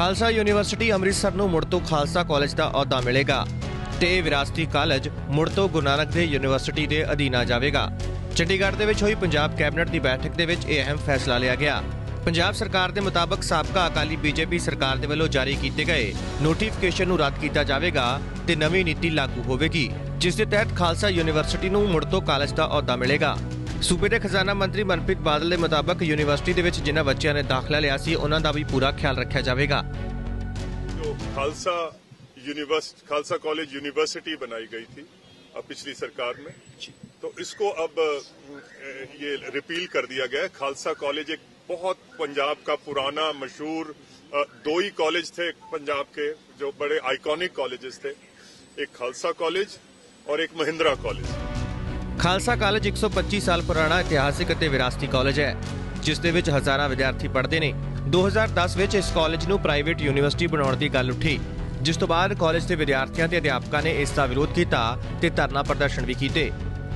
Khalsa university Amritsar ਨੂੰ ਮੁੜ ਤੋਂ ਖਾਲਸਾ ਕਾਲਜ ਦਾ ਅਹੁਦਾ ਮਿਲੇਗਾ ਤੇ ਇਹ ਵਿਰਾਸਤੀ ਕਾਲਜ ਮੁੜ ਤੋਂ ਗੁਰੂ ਨਾਨਕ ਦੇਵ ਯੂਨੀਵਰਸਿਟੀ ਦੇ ਅਧੀਨ ਆ ਜਾਵੇਗਾ। ਚੰਡੀਗੜ੍ਹ ਦੇ ਵਿੱਚ ਹੋਈ ਪੰਜਾਬ ਕੈਬਨਿਟ ਦੀ ਬੈਠਕ ਦੇ ਵਿੱਚ ਇਹ ਅਹਿਮ ਫੈਸਲਾ ਲਿਆ ਗਿਆ। ਪੰਜਾਬ ਸਰਕਾਰ ਦੇ ਮੁਤਾਬਕ ਸਾਬਕਾ ਅਕਾਲੀ ਬੀਜੇਪੀ ਸਰਕਾਰ ਦੇ ਵੱਲੋਂ ਜਾਰੀ ਕੀਤੇ ਗਏ ਨੋਟੀਫਿਕੇਸ਼ਨ ਨੂੰ ਰੱਦ ਕੀਤਾ ਜਾਵੇਗਾ ਤੇ ਨਵੀਂ ਨੀਤੀ ਲਾਗੂ ਹੋਵੇਗੀ, ਜਿਸ ਦੇ ਤਹਿਤ ਖਾਲਸਾ ਯੂਨੀਵਰਸਿਟੀ ਨੂੰ ਮੁੜ ਤੋਂ ਕਾਲਜ ਦਾ ਅਹੁਦਾ ਮਿਲੇਗਾ। ਸੂਬੇ ਦੇ ਖਜ਼ਾਨਾ ਮੰਤਰੀ ਮਨਪ੍ਰੀਤ ਬਾਦਲ ਦੇ ਮੁਤਾਬਕ ਯੂਨੀਵਰਸਿਟੀ ਦੇ ਵਿੱਚ ਜਿਨ੍ਹਾਂ ਬੱਚਿਆਂ ਨੇ ਦਾਖਲਾ ਲਿਆ ਸੀ ਉਹਨਾਂ ਦਾ ਵੀ ਪੂਰਾ ਖਿਆਲ ਰੱਖਿਆ ਜਾਵੇਗਾ जो Khalsa university Khalsa college university बनाई गई थी अब पिछली सरकार में तो इसको अब अ, ये रिपील कर दिया गया है खालसा कॉलेज एक बहुत पंजाब का पुराना मशहूर अ, दो ही कॉलेज थे पंजाब के जो बड़े आइकॉनिक कॉलेजेस थे एक खालसा कॉलेज और एक महिंद्रा कॉलेज ਖਾਲਸਾ ਕਾਲਜ 125 ਸਾਲ ਪੁਰਾਣਾ ਇਤਿਹਾਸਿਕ ਅਤੇ ਵਿਰਾਸਤੀ ਕਾਲਜ ਹੈ, ਜਿਸ ਦੇ ਵਿੱਚ ਹਜ਼ਾਰਾਂ ਵਿਦਿਆਰਥੀ ਪੜ੍ਹਦੇ ਨੇ। 2010 ਵਿੱਚ ਇਸ ਕਾਲਜ ਨੂੰ ਪ੍ਰਾਈਵੇਟ ਯੂਨੀਵਰਸਿਟੀ ਬਣਾਉਣ ਦੀ ਗੱਲ ਉੱਠੀ। ਜਿਸ ਤੋਂ ਬਾਅਦ ਕਾਲਜ ਦੇ ਵਿਦਿਆਰਥੀਆਂ ਤੇ ਅਧਿਆਪਕਾਂ ਨੇ ਇਸ ਦਾ ਵਿਰੋਧ ਕੀਤਾ ਤੇ ਧਰਨਾ ਪ੍ਰਦਰਸ਼ਨ ਵੀ ਕੀਤੇ।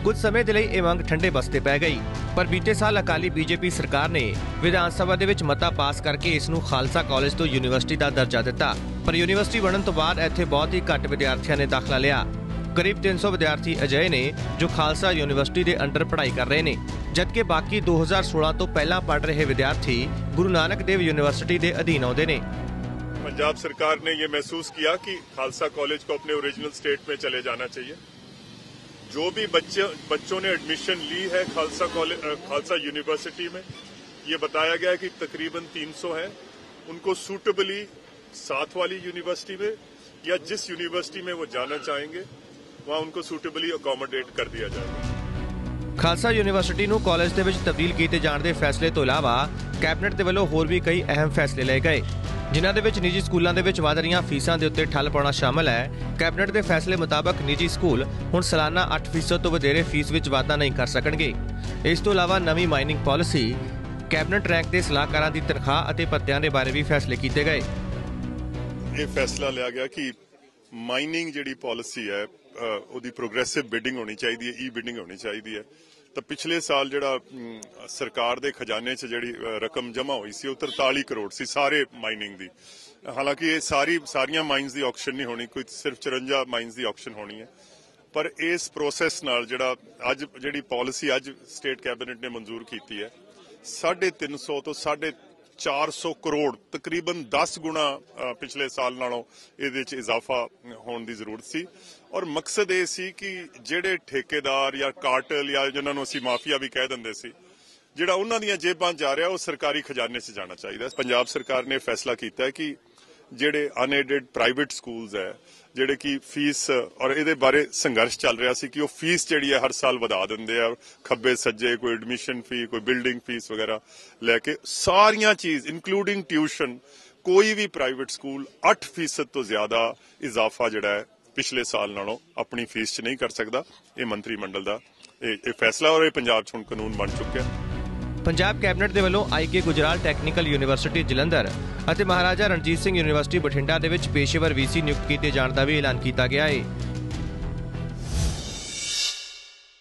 ਕੁਝ ਸਮੇਂ ਦੇ ਲਈ ਇਹ ਮੰਗ ਠੰਡੇ ਬਸਤੇ ਪੈ ਗਈ। ਪਰ ਬੀਤੇ ਸਾਲ ਅਕਾਲੀ ਬੀਜੇਪੀ ਸਰਕਾਰ ਨੇ ਵਿਧਾਨ ਸਭਾ ਦੇ ਵਿੱਚ ਮਤਾ ਪਾਸ ਕਰਕੇ ਇਸ ਨੂੰ ਖਾਲਸਾ ਕਾਲਜ ਤੋਂ ਯੂਨੀਵਰਸਿਟੀ ਦਾ ਦਰਜਾ ਦਿੱਤਾ। ਪਰ ਯੂਨੀਵਰਸਿਟੀ ਬਣਨ ਤੋਂ ਬਾਅਦ ਇੱਥੇ ਬਹੁਤ ਹੀ ਘੱਟ ਵਿਦਿਆਰਥੀਆਂ ਨੇ ਦਾਖਲਾ ਲਿਆ। ਕਰੀਬ 300 ਵਿਦਿਆਰਥੀ ਅਜਿਹੇ ਨੇ ਜੋ ਖਾਲਸਾ ਯੂਨੀਵਰਸਿਟੀ ਦੇ ਅੰਡਰ ਪੜ੍ਹਾਈ ਕਰ ਰਹੇ ਨੇ ਜਦਕਿ ਬਾਕੀ 2016 ਤੋਂ ਪਹਿਲਾਂ ਪੜ੍ਹ ਰਹੇ ਵਿਦਿਆਰਥੀ ਗੁਰੂ ਨਾਨਕ ਦੇਵ ਯੂਨੀਵਰਸਿਟੀ ਦੇ ਅਧੀਨ ਆਉਂਦੇ ਨੇ पंजाब सरकार ने ये महसूस किया कि खालसा कॉलेज को अपने ओरिजिनल स्टेट में चले जाना चाहिए जो भी बच्चे बच्चों ने एडमिशन ली है खालसा कॉलेज अ, खालसा यूनिवर्सिटी में ये बताया गया है कि तकरीबन 300 हैं उनको सूटेबली साथ वाली यूनिवर्सिटी में या जिस यूनिवर्सिटी में वो जाना चाहेंगे वहां उनको सूटेबली अकोमोडेट कर दिया जाएगा ਖਾਲਸਾ ਯੂਨੀਵਰਸਿਟੀ ਨੂੰ ਕਾਲਜ ਦੇ ਵਿੱਚ ਤਬਦੀਲ ਕੀਤੇ ਜਾਣ ਦੇ ਫੈਸਲੇ ਤੋਂ ਇਲਾਵਾ ਕੈਬਨਿਟ ਦੇ ਵੱਲੋਂ ਹੋਰ ਵੀ ਕਈ ਅਹਿਮ ਫੈਸਲੇ ਲਏ ਗਏ ਜਿਨ੍ਹਾਂ ਦੇ ਵਿੱਚ ਨਿੱਜੀ ਸਕੂਲਾਂ ਦੇ ਵਿੱਚ ਵਧ ਰਹੀਆਂ ਫੀਸਾਂ ਦੇ ਉੱਤੇ ਠੱਲ ਪਾਉਣਾ ਸ਼ਾਮਲ ਹੈ ਕੈਬਨਿਟ ਦੇ ਫੈਸਲੇ ਮੁਤਾਬਕ ਨਿੱਜੀ ਸਕੂਲ ਹੁਣ ਸਾਲਾਨਾ 8% ਤੋਂ ਵਧੇਰੇ ਫੀਸ ਵਿੱਚ ਵਾਧਾ ਨਹੀਂ ਕਰ ਸਕਣਗੇ ਇਸ ਤੋਂ ਇਲਾਵਾ ਨਵੀਂ ਮਾਈਨਿੰਗ ਪਾਲਿਸੀ ਕੈਬਨਿਟ ਰੈਂਕ ਦੇ ਸਲਾਹਕਾਰਾਂ ਦੀ ਤਨਖਾਹ ਅਤੇ ਭੱਤਿਆਂ ਦੇ ਬਾਰੇ ਵੀ ਫੈਸਲੇ ਕੀਤੇ ਗਏ ਇਹ ਫੈਸਲਾ ਲਿਆ ਗਿਆ ਕਿ ਮਾਈਨਿੰਗ ਜਿਹੜੀ ਪਾਲਿਸੀ ਹੈ ਉਹਦੀ ਪ੍ਰੋਗਰੈਸਿਵ ਬਿਡਿੰਗ ਹੋਣੀ ਚਾਹੀਦੀ ਹੈ ਈ ਬਿਡਿੰਗ ਹੋਣੀ ਚਾਹੀਦੀ ਹੈ। ਤਾਂ ਪਿਛਲੇ ਸਾਲ ਜਿਹੜਾ ਸਰਕਾਰ ਦੇ ਖਜ਼ਾਨੇ 'ਚ ਜਿਹੜੀ ਰਕਮ ਜਮ੍ਹਾਂ ਹੋਈ ਸੀ, ਉਹ 43 ਕਰੋੜ ਸੀ ਸਾਰੇ ਮਾਈਨਿੰਗ ਦੀ। ਹਾਲਾਂਕਿ ਇਹ ਸਾਰੀ, ਸਾਰੀਆਂ ਮਾਈਨਸ ਦੀ ਆਕਸ਼ਨ ਨਹੀਂ ਹੋਣੀ, ਕੋਈ ਸਿਰਫ 54 ਮਾਈਨਸ ਦੀ ਆਕਸ਼ਨ ਹੋਣੀ ਹੈ। ਪਰ ਇਸ ਪ੍ਰੋਸੈਸ ਨਾਲ ਜਿਹੜਾ, ਅੱਜ ਜਿਹੜੀ ਪਾਲਿਸੀ ਅੱਜ ਸਟੇਟ ਕੈਬਨਿਟ ਨੇ ਮਨਜ਼ੂਰ ਕੀਤੀ ਹੈ 350 ਤੋਂ 450 ਕਰੋੜ, ਤਕਰੀਬਨ 10 ਗੁਣਾ ਪਿਛਲੇ ਸਾਲ ਨਾਲੋਂ ਇਹਦੇ ਵਿੱਚ ਇਜ਼ਾਫਾ ਹੋਣ ਦੀ ਜ਼ਰੂਰਤ ਸੀ। ਔਰ ਮਕਸਦ ਇਹ ਸੀ ਕਿ ਜਿਹੜੇ ਠੇਕੇਦਾਰ ਜਾਂ ਕਾਰਟਲ ਜਾਂ ਜਿਨ੍ਹਾਂ ਨੂੰ ਅਸੀਂ ਮਾਫੀਆ ਵੀ ਕਹਿ ਦਿੰਦੇ ਸੀ, ਜਿਹੜਾ ਉਹਨਾਂ ਦੀਆਂ ਜੇਬਾਂ ਜਾ ਰਿਹਾ, ਉਹ ਸਰਕਾਰੀ ਖਜ਼ਾਨੇ 'ਚ ਜਾਣਾ ਚਾਹੀਦਾ। ਪੰਜਾਬ ਸਰਕਾਰ ਨੇ ਫੈਸਲਾ ਕੀਤਾ ਕਿ ਜਿਹੜੇ ਅਨਐਡਡ ਪ੍ਰਾਈਵੇਟ ਸਕੂਲਸ ਹੈ, ਜਿਹੜੇ ਕਿ ਫੀਸ ਔਰ ਇਹਦੇ ਬਾਰੇ ਸੰਘਰਸ਼ ਚੱਲ ਰਿਹਾ ਸੀ ਕਿ ਉਹ ਫੀਸ ਜਿਹੜੀ ਹੈ ਹਰ ਸਾਲ ਵਧਾ ਦਿੰਦੇ ਆ, ਖੱਬੇ ਸੱਜੇ, ਕੋਈ ਐਡਮਿਸ਼ਨ ਫੀ ਕੋਈ ਬਿਲਡਿੰਗ ਫੀਸ ਵਗੈਰਾ ਲੈ ਕੇ ਸਾਰੀਆਂ ਚੀਜ਼ ਇਨਕਲੂਡਿੰਗ ਟਿਊਸ਼ਨ ਕੋਈ ਵੀ ਪ੍ਰਾਈਵੇਟ ਸਕੂਲ 8% ਤੋਂ ਜ਼ਿਆਦਾ ਇਜ਼ਾਫਾ ਜਿਹੜਾ ਹੈ ਪਿਛਲੇ ਸਾਲ ਨਾਲੋਂ ਆਪਣੀ ਫੀਸ 'ਚ ਨਹੀਂ ਕਰ ਸਕਦਾ। ਇਹ ਮੰਤਰੀ ਮੰਡਲ ਦਾ ਇਹ ਫੈਸਲਾ ਔਰ ਇਹ ਪੰਜਾਬ 'ਚ ਹੁਣ ਕਾਨੂੰਨ ਬਣ ਚੁੱਕਿਆ। ਪੰਜਾਬ ਕੈਬਨਿਟ ਦੇ ਵੱਲੋਂ IK Gujral technical university Jalandhar ਅਤੇ ਮਹਾਰਾਜਾ ਰਣਜੀਤ ਸਿੰਘ ਯੂਨੀਵਰਸਿਟੀ ਬਠਿੰਡਾ ਦੇ ਵਿੱਚ ਪੇਸ਼ੇਵਰ ਵੀਸੀ ਨਿਯੁਕਤ ਕੀਤੇ ਜਾਣ ਦਾ ਵੀ ਐਲਾਨ ਕੀਤਾ ਗਿਆ ਹੈ